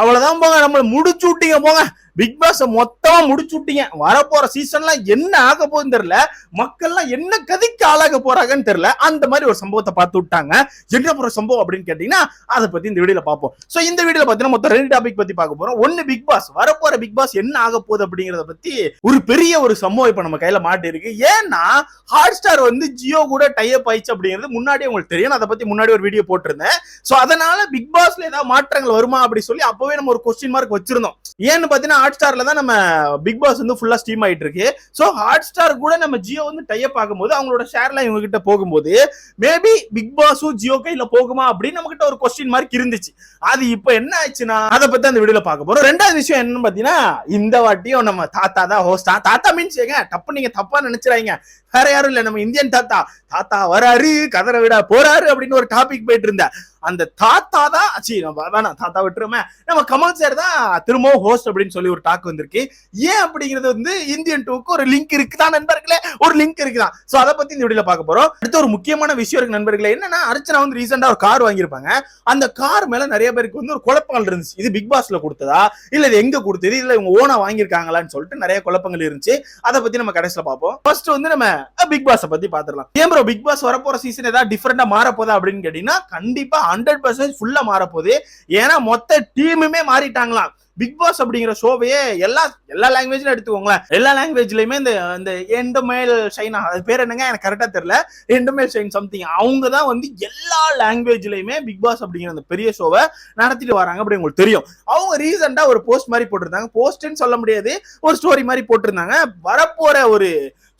அவ்வளவுதான் போங்க நம்மள முடிச்சு விட்டீங்க போங்க. பிக் பாஸ் மொத்தமா முடிச்சு விட்டீங்க. வரப்போற சீசன்லாம் என்ன ஆக போகுதுன்னு தெரியல. மக்கள்லாம் என்ன கதிக்கு ஆளாக போறாங்கன்னு தெரியல. அந்த மாதிரி ஒரு சம்பவத்தை பார்த்து விட்டாங்க. என்ன போற சம்பவம் அப்படின்னு கேட்டீங்கன்னா அதை பத்தி இந்த வீடியோல பார்ப்போம். ஸோ இந்த வீடியோல பாத்தீங்கன்னா மொத்தம் ரெண்டு டாபிக் பத்தி பார்க்க போறோம். ஒன்னு பிக் பாஸ் வரப்போற பிக் பாஸ் என்ன ஆக போகுது அப்படிங்கறத பத்தி ஒரு பெரிய ஒரு சம்பவம் இப்ப நம்ம கையில மாட்டி இருக்கு ஏன்னா ஹாட் ஸ்டார் வந்து ஜியோ கூட டைப் ஆயிடுச்சு அப்படிங்கிறது முன்னாடியே உங்களுக்கு தெரியும். அதை பத்தி முன்னாடி ஒரு வீடியோ போட்டிருந்தேன். சோ அதனால பிக் பாஸ்ல ஏதாவது மாற்றங்கள் வருமா அப்படி சொல்லி அப்பவே நம்ம ஒரு கொஸ்டின் மார்க் வச்சிருந்தோம். ஏன்னு பாத்தீங்கன்னா ஹாட் ஸ்டார்ல தான் நம்ம பிக் பாஸ் வந்து ஃபுல்லா ஸ்டீம் ஆயிட்டு இருக்கு சோ ஹாட் ஸ்டார் கூட நம்ம ஜியோ வந்து டைப் ஆகும்போது அவங்களோட ஷேர்லாம் இவங்க கிட்ட போகும்போது மேபி பிக் பாஸும் ஜியோ கையில போகுமா அப்படின்னு நம்ம கிட்ட ஒரு கொஸ்டின் மார்க் இருந்துச்சு. அது இப்போ என்ன ஆச்சுன்னா அதை பத்தி அந்த வீடியோல பார்க்க போறோம். ரெண்டாவது விஷயம் என்னன்னு பாத்தீங்கன்னா இந்த வாட்டியும் நம்ம தாத்தா தான் ஹோஸ்டா தாத்தா மீன்ஸ் ஏங்க தப்பு நீங்க தப்பா நினைச்சிடாங்க வேற யாரும் இல்ல நம்ம இந்தியன் தாத்தா. தாத்தா வராரு கதற விட போறாரு அப்படின்னு ஒரு டாபிக் போயிட்டு இருந்தேன். அந்த தாத்தா தான் சி நம்ம வேணாம் தாத்தா விட்டுருமே. நம்ம கமல் சார் தான் திரும்பவும் ஹோஸ்ட் அப்படின்னு சொல்லி ஒரு டாக் வந்திருக்கு. ஏன் அப்படிங்கிறது வந்து இந்தியன் டூக்கு ஒரு லிங்க் இருக்குதான் நண்பர்களே? ஒரு லிங்க் இருக்குதான். ஸோ அதை பத்தி இந்த வீடியோல பார்க்க போறோம். அடுத்த ஒரு முக்கியமான விஷயம் இருக்கு நண்பர்களே. என்னன்னா அர்ச்சனா வந்து ரீசெண்டா ஒரு கார் வாங்கியிருப்பாங்க. அந்த கார் மேல நிறைய பேருக்கு வந்து ஒரு குழப்பங்கள் இருந்துச்சு. இது பிக் பாஸ்ல கொடுத்ததா? இல்ல இது எங்க கொடுத்தது? இல்ல இவங்க ஓனா வாங்கியிருக்காங்களான்னு சொல்லிட்டு நிறைய குழப்பங்கள் இருந்துச்சு. அதை பத்தி நம்ம கடைசியில பார்ப்போம். ஃபர்ஸ்ட் வந்து நம்ம பிக் பாஸ் பத்தி பாத்துடலாம் ஏன் ப்ரோ பிக் பாஸ் வரப்போற சீசன் ஏதாவது டிஃபரெண்டா மாற போதா அப்படின்னு கேட்டீங்கன்னா கண்டிப்பா ஹண்ட்ரட் பர்சன்டேஜ் ஃபுல்லா மாற போகுது ஏன்னா மொத்த டீமுமே மாறிட்டாங்களாம். பிக் பாஸ் அப்படிங்கிற ஷோவையே எல்லா எல்லா லாங்குவேஜ்ல எடுத்துக்கோங்களேன். எல்லா லாங்குவேஜ்லயுமே இந்த இந்த எண்டு மேல் ஷைனா அது பேர் என்னங்க? எனக்கு கரெக்டா தெரியல. எண்டு மேல் ஷைன் சம்திங் அவங்க தான் வந்து எல்லா லாங்குவேஜ்லயுமே பிக் பாஸ் அப்படிங்கிற அந்த பெரிய ஷோவை நடத்திட்டு வராங்க அப்படி உங்களுக்கு தெரியும். அவங்க ரீசெண்டா ஒரு போஸ்ட் மாதிரி போட்டிருந்தாங்க. போஸ்ட்னு சொல்ல முடியாது. ஒரு ஸ்டோரி மாதிரி போட்டிருந்தாங்க. வரப்போற ஒரு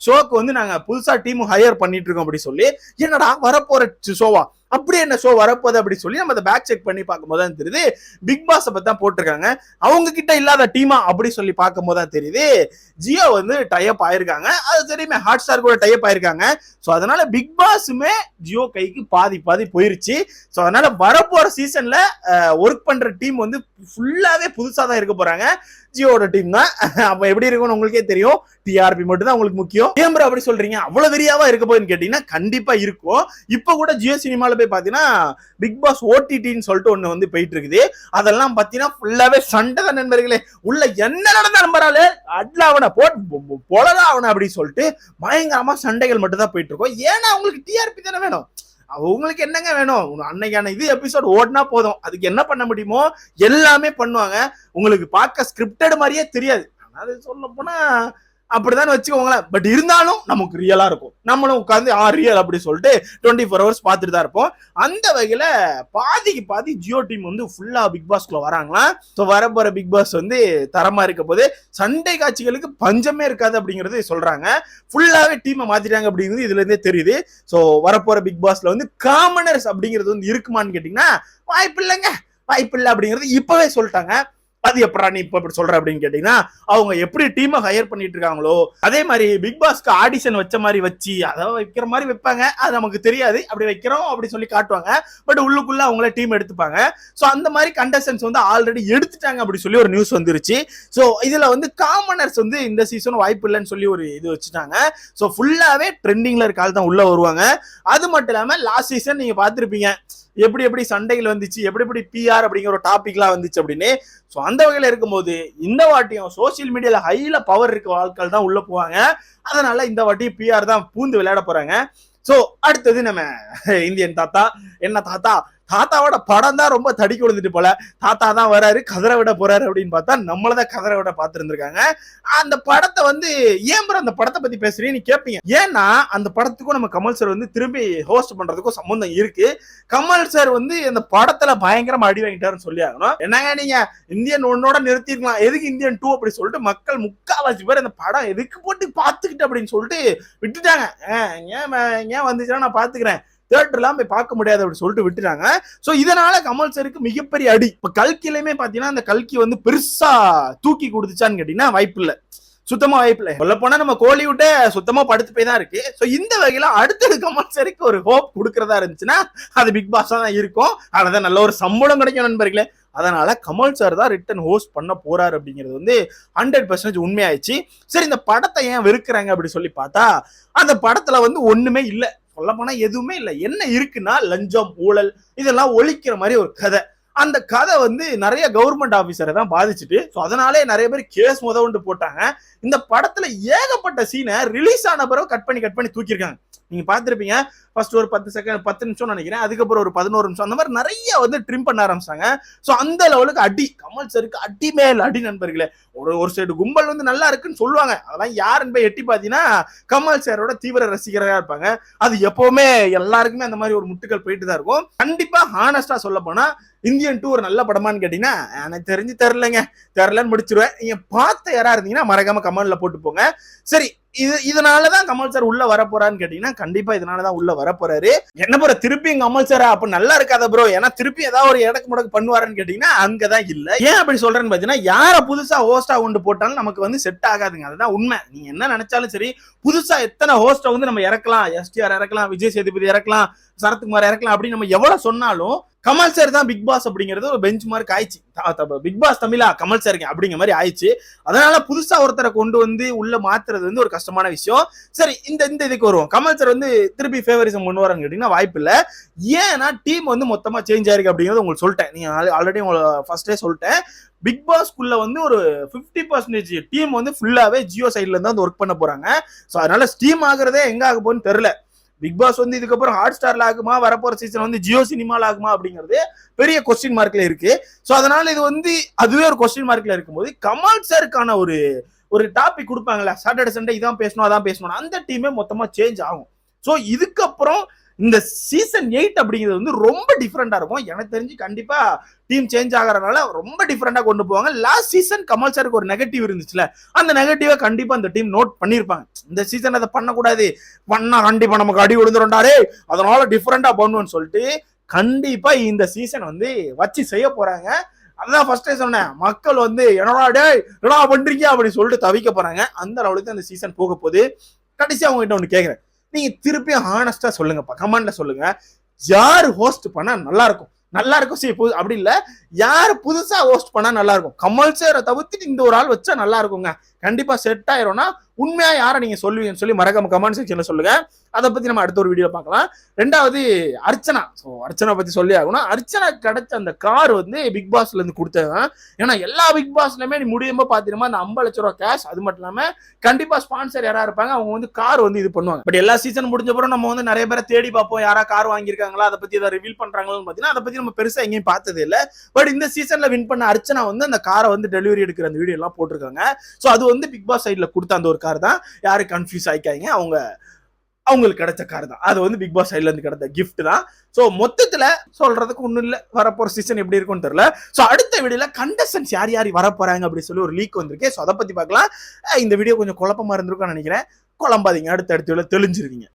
ஷோக்கு வந்து நாங்க புதுசா டீம் ஹையர் பண்ணிட்டு இருக்கோம் அப்படி சொல்லி என்னடா வரப்போற ஷோவா அப்படி என்ன ஷோ வரப்போகுது அப்படி சொல்லி நம்ம அதை பேக் செக் பண்ணி பார்க்கும்போது தான் தெரியுது. பிக் பாஸ் பத்தி தான் போட்டிருக்காங்க. அவங்க கிட்ட இல்லாத டீமா அப்படி சொல்லி பார்க்கும்போது தான் தெரியுது. ஜியோ வந்து டைப் ஆயிருக்காங்க. அது தெரியுமே ஹாட் ஸ்டார் கூட டைப் ஆயிருக்காங்க. ஸோ அதனால பிக் பாஸுமே ஜியோ கைக்கு பாதி பாதி போயிருச்சு. ஸோ அதனால வரப்போற சீசன்ல ஒர்க் பண்ற டீம் வந்து ஃபுல்லாவே புதுசா தான் இருக்க போறாங்க. ஜியோட டீம் தான். அப்ப எப்படி இருக்கும்னு உங்களுக்கே தெரியும். டிஆர்பி மட்டும் தான் உங்களுக்கு முக்கியம். ஏன் அப்படி சொல்றீங்க? அவ்வளவு வெறியாவா இருக்க போகுதுன்னு கேட்டீங்கன்னா கண்டிப்பா இருக்கும். இப்ப கூட ஜியோ சினிமால போய் பாத்தீங்கன்னா பிக் பாஸ் ஓடிடின்னு சொல்லிட்டு ஒண்ணு வந்து போயிட்டு இருக்குது. அதெல்லாம் பாத்தீங்கன்னா ஃபுல்லாவே சண்டை தான் நண்பர்களே. உள்ள என்ன நடந்த பரவாயில்ல. அட்ல அவனை போட்டு பொழலா அவனை அப்படின்னு சொல்லிட்டு பயங்கரமா சண்டைகள் மட்டும் தான் போயிட்டு இருக்கோம். ஏன்னா அவங்களுக்கு டிஆர்பி தானே வேணும். உங்களுக்கு என்னங்க வேணும்? அன்னைக்கான இது எபிசோட் ஓடினா போதும். அதுக்கு என்ன பண்ண முடியுமோ? எல்லாமே பண்ணுவாங்க. உங்களுக்கு பார்க்க ஸ்கிரிப்டட் மாதிரியே தெரியாது. ஆனா சொல்ல போனா அப்படிதான் வச்சுக்கோங்களேன். பட் இருந்தாலும் நமக்கு ரியலா இருக்கும். நம்மளும் உட்காந்து ஆ ரியல் அப்படி சொல்லிட்டு டுவெண்ட்டி ஃபோர் ஹவர்ஸ் பார்த்துட்டு தான் இருப்போம். அந்த வகையில பாதிக்கு பாதி ஜியோ டீம் வந்து ஃபுல்லா பிக் பாஸ்க்குள்ள வராங்களாம் ஸோ வரப்போற பிக் பாஸ் வந்து தரமா இருக்க போது சண்டை காட்சிகளுக்கு பஞ்சமே இருக்காது அப்படிங்கிறது சொல்றாங்க. ஃபுல்லாவே டீமை மாத்திட்டாங்க அப்படிங்கிறது இதுல இருந்தே தெரியுது. ஸோ வரப்போற பிக் பாஸ்ல வந்து காமனர்ஸ் அப்படிங்கிறது வந்து இருக்குமான்னு கேட்டீங்கன்னா வாய்ப்பு இல்லைங்க வாய்ப்பு இல்லை அப்படிங்கிறது இப்பவே சொல்லிட்டாங்க. அது எப்படா நீ இப்ப இப்படி சொல்ற அப்படின்னு கேட்டீங்கன்னா அவங்க எப்படி டீமை ஹையர் பண்ணிட்டு இருக்காங்களோ அதே மாதிரி பிக் பாஸ்க்கு ஆடிஷன் வச்ச மாதிரி வச்சு அதை வைக்கிற மாதிரி வைப்பாங்க. அது நமக்கு தெரியாது. அப்படி வைக்கிறோம் அப்படி சொல்லி காட்டுவாங்க. பட் உள்ளுக்குள்ள அவங்களே டீம் எடுத்துப்பாங்க. ஸோ அந்த மாதிரி கண்டஸ்டன்ஸ் வந்து ஆல்ரெடி எடுத்துட்டாங்க அப்படி சொல்லி ஒரு நியூஸ் வந்துருச்சு. ஸோ இதுல வந்து காமனர்ஸ் வந்து இந்த சீசன் வாய்ப்பு இல்லைன்னு சொல்லி ஒரு இது வச்சுட்டாங்க. ஸோ ஃபுல்லாவே ட்ரெண்டிங்ல இருக்க ஆள் தான் உள்ள வருவாங்க. அது மட்டும் இல்லாம லாஸ்ட் சீசன் நீங்க பார்த்துருப்பீங்க. எப்படி எப்படி சண்டைகள் வந்துச்சு எப்படி எப்படி பிஆர் அப்படிங்கிற ஒரு டாபிக்லாம் வந்துச்சு அப்படின்னு. ஸோ அந்த வகையில் இருக்கும்போது இந்த வாட்டியும் சோசியல் மீடியாவில் ஹையில் பவர் இருக்க ஆட்கள் தான் உள்ளே போவாங்க. அதனால இந்த வாட்டி பிஆர் தான் பூந்து விளையாட போகிறாங்க ஸோ அடுத்தது நம்ம இந்தியன் தாத்தா. என்ன தாத்தா? தாத்தாவோட படம் தான் ரொம்ப தடி கொடுத்துட்டு போல. தாத்தா தான் வராரு கதரை விட போறாரு அப்படின்னு பார்த்தா நம்மளதான் கதரை விட பார்த்துருந்துருக்காங்க. அந்த படத்தை வந்து ஏன் அந்த படத்தை பத்தி பேசுறீங்கன்னு கேட்பீங்க ஏன்னா அந்த படத்துக்கும் நம்ம கமல் சார் வந்து திரும்பி ஹோஸ்ட் பண்றதுக்கும் சம்பந்தம் இருக்கு. கமல் சார் வந்து அந்த படத்துல பயங்கரமா அடி வாங்கிட்டாருன்னு சொல்லி ஆகணும். என்னங்க நீங்க இந்தியன் ஒன்னோட நிறுத்திருக்கலாம். எதுக்கு இந்தியன் டூ அப்படி சொல்லிட்டு மக்கள் முக்காவாசி பேர் அந்த படம் எதுக்கு போட்டு பார்த்துக்கிட்டு அப்படின்னு சொல்லிட்டு விட்டுட்டாங்க. ஏன் ஏன் வந்துச்சுன்னா நான் பாத்துக்கிறேன் தேட்டர்லாம் போய் பார்க்க முடியாது அப்படின்னு சொல்லிட்டு விட்டுட்டாங்க. ஸோ இதனால கமல் சாருக்கு மிகப்பெரிய அடி. இப்போ கல்கிலையுமே பார்த்தீங்கன்னா அந்த கல்கி வந்து பெருசா தூக்கி கொடுத்துச்சான்னு கேட்டீங்கன்னா வாய்ப்பு இல்லை. சுத்தமா வாய்ப்பு இல்லை. சொல்ல போனா நம்ம கோலிவுட்டே சுத்தமா படுத்து போய் தான் இருக்கு. ஸோ இந்த வகையில அடுத்தது கமல் சாருக்கு ஒரு ஹோப் கொடுக்கறதா இருந்துச்சுன்னா அது பிக் பாஸ் தான் இருக்கும். அதுதான் நல்ல ஒரு சம்பளம் கிடைக்கும் நண்பர்களே. அதனால கமல் சார் தான் ரிட்டன் ஹோஸ்ட் பண்ண போறாரு அப்படிங்கிறது வந்து ஹண்ட்ரட் பர்சன்டேஜ் உண்மையாயிடுச்சு. சரி இந்த படத்தை ஏன் வெறுக்கிறாங்க அப்படி சொல்லி பார்த்தா அந்த படத்துல வந்து ஒண்ணுமே இல்லை. சொல்ல போனா எதுவுமே இல்லை. என்ன இருக்குன்னா லஞ்சம் ஊழல் இதெல்லாம் ஒழிக்கிற மாதிரி ஒரு கதை. அந்த கதை வந்து நிறைய கவர்மெண்ட் ஆஃபீஸரை தான் பாதிச்சுட்டு ஸோ அதனாலே நிறைய பேர் கேஸ் முதவுண்டு போட்டாங்க. இந்த படத்துல ஏகப்பட்ட சீனை ரிலீஸ் ஆன பிறகு கட் பண்ணி கட் பண்ணி தூக்கியிருக்காங்க. நீங்க பார்த்துருப்பீங்க ஃபர்ஸ்ட் ஒரு பத்து செகண்ட் பத்து நிமிஷம் நினைக்கிறேன் அதுக்கப்புறம் ஒரு பதினோரு நிமிஷம் அந்த மாதிரி நிறைய வந்து ட்ரிம் பண்ண ஆரம்பிச்சாங்க. ஸோ அந்த லெவலுக்கு அடி கமல் சருக்கு அடி மேல் அடி நண்பர்களே. ஒரு ஒரு சைடு கும்பல் வந்து நல்லா இருக்குன்னு சொல்லுவாங்க. அதெல்லாம் யாருன்னு போய் எட்டி பார்த்தீங்கன்னா கமல் சாரோட தீவிர ரசிகராக இருப்பாங்க. அது எப்பவுமே எல்லாருக்குமே அந்த மாதிரி ஒரு முட்டுக்கள் போயிட்டு தான் இருக்கும். கண்டிப்பா ஹானஸ்டா சொல்ல போனா இந்தியன் டூ ஒரு நல்ல படமான்னு கேட்டீங்கன்னா எனக்கு தெரிஞ்சு தெரிலங்க தெரிலன்னு முடிச்சிருவேன். நீங்க பார்த்த யாரா இருந்தீங்கன்னா மறக்காம கமெண்ட்ல போட்டு போங்க. சரி இது இதனாலதான் கமல் சார் உள்ள வர போறான்னு கேட்டீங்கன்னா கண்டிப்பா இதனாலதான் உள்ள வர போறாரு என்ன போற திருப்பி கமல் சார் அப்ப நல்லா இருக்காத ப்ரோ ஏன்னா திருப்பி ஏதாவது ஒரு இடக்கு முடக்கு பண்ணுவாருன்னு கேட்டீங்கன்னா அங்கதான் இல்ல. ஏன் அப்படி சொல்றேன்னு பாத்தீங்கன்னா யார புதுசா ஹோஸ்டா கொண்டு போட்டாலும் நமக்கு வந்து செட் ஆகாதுங்க. அதுதான் உண்மை. நீங்க என்ன நினைச்சாலும் சரி புதுசா எத்தனை ஹோஸ்டா வந்து நம்ம இறக்கலாம். எஸ்டிஆர் இறக்கலாம் விஜய் சேதுபதி இறக்கலாம். சரத்குமார் இறக்கலாம் அப்படின்னு நம்ம எவ்வளவு சொன்னாலும் கமல் சார் தான் பிக் பாஸ் அப்படிங்கிறது ஒரு பெஞ்ச் மார்க் ஆயிடுச்சு. பிக் பாஸ் தமிழா கமல் சார் அப்படிங்கிற மாதிரி ஆயிடுச்சு. அதனால புதுசா ஒருத்தரை கொண்டு வந்து உள்ள மாத்துறது வந்து ஒரு கஷ்டமான விஷயம். சரி இந்த இந்த இதுக்கு வருவோம். கமல் சார் வந்து திருப்பி ஃபேவரிசம் கொண்டு வரான்னு கேட்டீங்கன்னா வாய்ப்பு இல்லை. ஏன்னா டீம் வந்து மொத்தமா சேஞ்ச் ஆயிருக்கு அப்படிங்கிறது உங்களுக்கு சொல்லிட்டேன். நீங்க ஆல்ரெடி உங்களை ஃபர்ஸ்டே சொல்லிட்டேன். பிக் பாஸ்க்குள்ள வந்து ஒரு ஃபிஃப்டி பர்சன்டேஜ் டீம் வந்து ஃபுல்லாவே ஜியோ சைட்ல இருந்து வந்து ஒர்க் பண்ண போறாங்க. ஸோ அதனால ஸ்டீம் ஆகுறதே எங்க ஆக போகுன்னு தெரியல. பிக் பாஸ் வந்து இதுக்கப்புறம் ஹாட் ஸ்டார்ல ஆகுமா? வரப்போற சீசன் வந்து ஜியோ சினிமால ஆகுமா அப்படிங்கிறது பெரிய கொஸ்டின் மார்க்ல இருக்கு. ஸோ அதனால இது வந்து அதுவே ஒரு கொஸ்டின் மார்க்ல இருக்கும்போது கமல் சாருக்கான ஒரு ஒரு டாபிக் கொடுப்பாங்களே சாட்டர்டே சண்டே இதான் பேசணும் அதான் பேசணும் அந்த டீமே மொத்தமா சேஞ்ச் ஆகும். ஸோ இதுக்கப்புறம் இந்த சீசன் எயிட் அப்படிங்கிறது வந்து ரொம்ப டிஃப்ரெண்டா இருக்கும். எனக்கு தெரிஞ்சு கண்டிப்பா டீம் சேஞ்ச் ஆகிறனால ரொம்ப டிஃப்ரெண்டா கொண்டு போவாங்க. லாஸ்ட் சீசன் கமல் சாருக்கு ஒரு நெகட்டிவ் இருந்துச்சுல. அந்த நெகட்டிவா கண்டிப்பா அந்த டீம் நோட் பண்ணிருப்பாங்க. இந்த சீசன் அதை பண்ணக்கூடாது. பண்ணா கண்டிப்பா நமக்கு அடி விழுந்துரும்டாரே அதனால டிஃப்ரெண்டா பண்ணுவோம்னு சொல்லிட்டு கண்டிப்பா இந்த சீசன் வந்து வச்சு செய்ய போறாங்க. அதான் ஃபர்ஸ்டே சொன்னேன். மக்கள் வந்து என்னடா டேய் என்னடா பண்றீங்க? அப்படின்னு சொல்லிட்டு தவிக்க போறாங்க. அந்த லெவலுக்கு அந்த சீசன் போக போகுது. கடைசி அவங்க கிட்ட ஒன்று கேட்குறேன் நீங்க திருப்பியும் ஹானஸ்டா சொல்லுங்கப்பா கமெண்ட்ல சொல்லுங்க. யார் ஹோஸ்ட் பண்ணா நல்லா இருக்கும் நல்லா இருக்கும் சரி புது அப்படி இல்ல. யார் புதுசா ஹோஸ்ட் பண்ணா நல்லா இருக்கும் கமல் சேரை தவிர்த்துட்டு இந்த ஒரு ஆள் வச்சா நல்லா இருக்குங்க கண்டிப்பா செட் ஆயிரும்னா உண்மையா யாரை நீங்க சொல்லுவீங்கன்னு சொல்லி மறக்காம கமெண்ட் செக்ஷன்ல சொல்லுங்க. அதை பத்தி நம்ம அடுத்த ஒரு வீடியோ பார்க்கலாம். ரெண்டாவது அர்ச்சனா. ஸோ அர்ச்சனா பத்தி சொல்லி ஆகணும். அர்ச்சனா கிடைச்ச அந்த கார் வந்து பிக் பாஸ்ல இருந்து கொடுத்ததுதான். ஏன்னா எல்லா பிக் பாஸ்லயுமே நீ முடியுமோ பாத்தீங்கன்னா அந்த ஐம்பது லட்ச ரூபா கேஷ் அது மட்டும் இல்லாம கண்டிப்பா ஸ்பான்சர் யாரா இருப்பாங்க அவங்க வந்து கார் வந்து இது பண்ணுவாங்க. பட் எல்லா சீசன் முடிஞ்ச பிறகு நம்ம வந்து நிறைய பேரை தேடி பார்ப்போம் யாரா கார் வாங்கியிருக்காங்களா அதை பத்தி ஏதாவது ரிவீல் பண்றாங்களான்னு பாத்தீங்கன்னா அதை பத்தி நம்ம பெருசா எங்கேயும் பார்த்தது இல்லை. பட் இந்த சீசன்ல வின் பண்ண அர்ச்சனா வந்து அந்த காரை வந்து டெலிவரி எடுக்கிற அந்த வீடியோ எல்லாம் போட்டிருக்காங்க. ஸோ அது வந்து பிக் பாஸ் சைட்ல கொடுத்த அந்த ஒரு கார் தான். யாரும் கன்ஃபியூஸ் ஆகிக்காதீங்க அவங்க அவங்களுக்கு கிடைச்ச கார் தான். அது வந்து பிக் பாஸ் சைட்லேருந்து கிடைச்ச கிடைத்த கிஃப்ட் தான். ஸோ மொத்தத்தில் சொல்கிறதுக்கு ஒன்றும் இல்லை. வரப்போகிற சீசன் எப்படி இருக்கும்னு தெரில ஸோ அடுத்த வீடியோல கண்டஸ்டன்ஸ் யார் யார் வரப்போகிறாங்க அப்படின்னு சொல்லி ஒரு லீக் வந்திருக்கு. ஸோ அதை பற்றி பார்க்கலாம். இந்த வீடியோ கொஞ்சம் குழப்பமா இருந்திருக்கும்னு நினைக்கிறேன். குழம்பாதீங்க. அடுத்த அடுத்த தெளிஞ்சிருவீங்க.